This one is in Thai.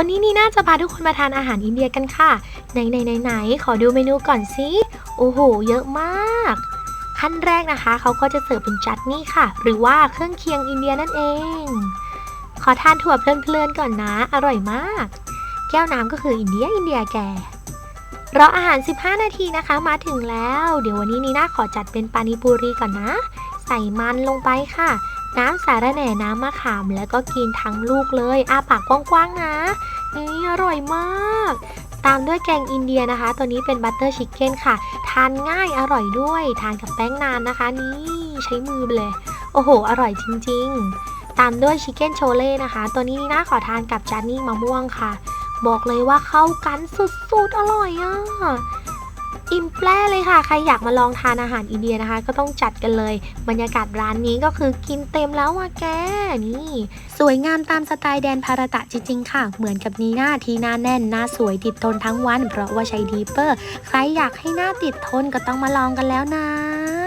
วันนี้นี่น่าจะพาทุกคนมาทานอาหารอินเดียกันค่ะ ไหนไหนไหนไหนขอดูเมนูก่อนสิโอ้โห เยอะมาก ขั้นแรกนะคะ เขาก็จะเสิร์ฟเป็นจัดนี่ค่ะ หรือว่าเครื่องเคียงอินเดียนั่นเอง ขอทานถั่วเพลินๆก่อนนะ อร่อยมาก แก้วน้ำก็คืออินเดียอินเดียแกรออาหาร 15 นาทีนะคะ มาถึงแล้ว เดี๋ยววันนี้นีน่าขอจัดเป็นปานิปูรีก่อนนะ ใส่มันลงไปค่ะ น้ำสาระแหน่น้ำมะขามแล้วก็กินทั้งลูกเลยอาปากกว้างๆนะนี่อร่อยมาก ตามด้วยแกงอินเดียนะคะ ตัวนี้เป็นบัตเตอร์ชิคเก้นค่ะ ทานง่ายอร่อยด้วย ทานกับแป้งนานนะคะ นี่ใช้มือเลย โอ้โห อร่อยจริง ๆ ตามด้วยชิคเก้นโชเล่นะคะ ตัวนี้นี่น่าขอทานกับจานนี่มะม่วงค่ะ บอกเลยว่าเข้ากันสุดๆอร่อยอะ อิ่มแปร่เลยค่ะ ใครอยากมาลองทานอาหารอินเดียนะคะ ก็ต้องจัดกันเลย บรรยากาศร้านนี้ก็คือกินเต็มแล้วอะแกนี่ สวยงามตามสไตล์แดนพาราตะจริงๆค่ะ เหมือนกับนีหน้าที่หน้าแน่นหน้าสวยติดทนทั้งวัน เพราะว่าใช้ดีเปอร์ ใครอยากให้หน้าติดทนก็ต้องมาลองกันแล้วนะ